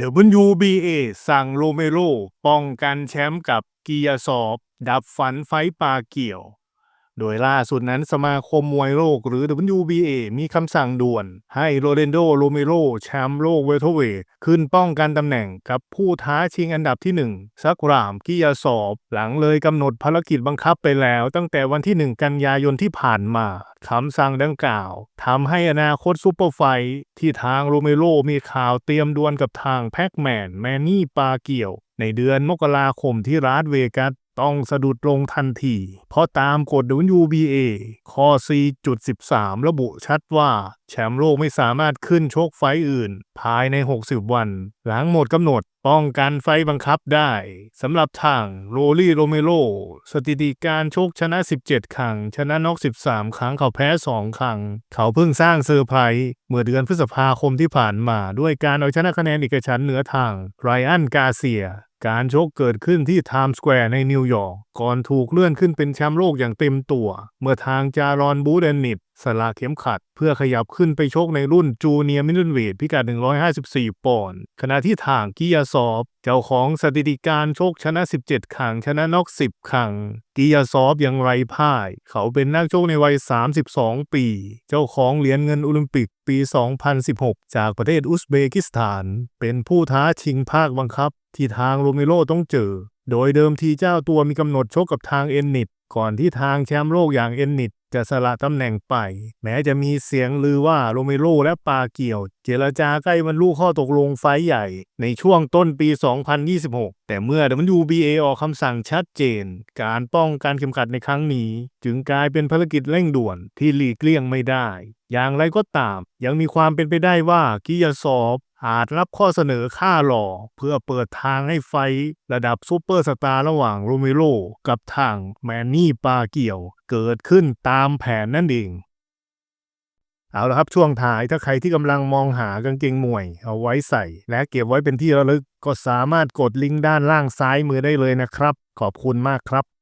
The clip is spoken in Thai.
WBA สั่งโรเมโรป้องกันแชมป์กับกิยาสอบ ดับฝันไฟปลาเกี่ยว โดยล่าสุดนั้นสมาคมมวยโลกหรือ WBA มีคำสั่งด่วน ให้โรเรนโดโรเมโรแชมป์โลกเวเทเวทขึ้นป้องกันตำแหน่งกับผู้ท้าชิงอันดับที่ 1 ซักรามกิยาซอบ หลังเลยกำหนดภารกิจบังคับไปแล้ว ตั้งแต่วันที่ 1 กันยายนที่ผ่านมาคำสั่งดังกล่าวทำให้อนาคตซูเปอร์ไฟที่ทางโรเมโรมีข่าวเตรียมดวลกับทางแพ็กแมนแมนนี่ปาเกี่ยว ในเดือนมกราคมที่รัสเวกัส ต้องสะดุดลงทันที เพราะตามกฎ WBA ข้อ 4.13 ระบุชัดว่า แชมป์โลกไม่สามารถขึ้นชกไฟอื่น ภายใน 60 วัน หลังหมดกำหนด ป้องกันไฟบังคับได้สำหรับทางโรลี่โรเมโรสถิติการชกชนะ 17 ครั้ง ชนะน็อก 13 ครั้งเขาแพ้ 2 ครั้ง เขาเพิ่งสร้างเซอร์ไพรส์เมื่อเดือนพฤษภาคมที่ผ่านมา ด้วยการเอาชนะคะแนนเอกฉันเหนือทางไรอันกาเซีย การชกเกิดขึ้นที่ไทม์สแควร์ในนิวยอร์กก่อนถูกเลื่อนขึ้นเป็นแชมป์โลกอย่างเต็มตัว เมื่อทางจารอนบูเดนนิป สละเข็มขัด เพื่อขยับขึ้นไปชกในรุ่นจูเนียร์มิดเดิลเวทพิกัด 154 ปอนด์ขณะที่ทางกิยาซอฟ เจ้าของสถิติการชกชนะ 17 ครั้ง ชนะน็อก 10 ครั้งกิยาซอฟยังไร้พ่าย เขาเป็นนักชกในวัย 32 ปี เจ้าของเหรียญเงินโอลิมปิกปี 2016 จากประเทศอุซเบกิสถาน เป็นผู้ท้าชิงภาคบังคับ ที่ทางโรเมโรต้องเจอ โดยเดิมทีเจ้าตัวมีกำหนดชกกับทางเอ็นนิตก่อนที่ทางแชมป์โลกอย่างเอ็นนิต จะสละตำแหน่งไป แม้จะมีเสียงลือว่าโรเมโรและปาเกี่ยว เจรจาใกล้บรรลุข้อตกลงไฟใหญ่ ในช่วงต้นปี 2026 แต่เมื่อ WBA ออกคำสั่งชัดเจน การป้องกันเข็มขัดในครั้งนี้ จึงกลายเป็นภารกิจเร่งด่วนที่หลีกเลี่ยงไม่ได้ อย่างไรก็ตาม ยังมีความเป็นไปได้ว่ากิยาซอฟ อาจรับข้อเสนอค่าหล่อ เพื่อเปิดทางให้ไฟระดับซูเปอร์สตาร์ระหว่างโรเมโรกับทางแมนนี่ปาเกี่ยว เกิดขึ้นตามแผนนั่นเอง เอาละครับช่วงท้ายถ้าใครที่กำลังมองหากางเกงมวย เอาไว้ใส่ และเก็บไว้เป็นที่ระลึก ก็สามารถกดลิงก์ด้านล่างซ้ายมือได้เลยนะครับ ขอบคุณมากครับ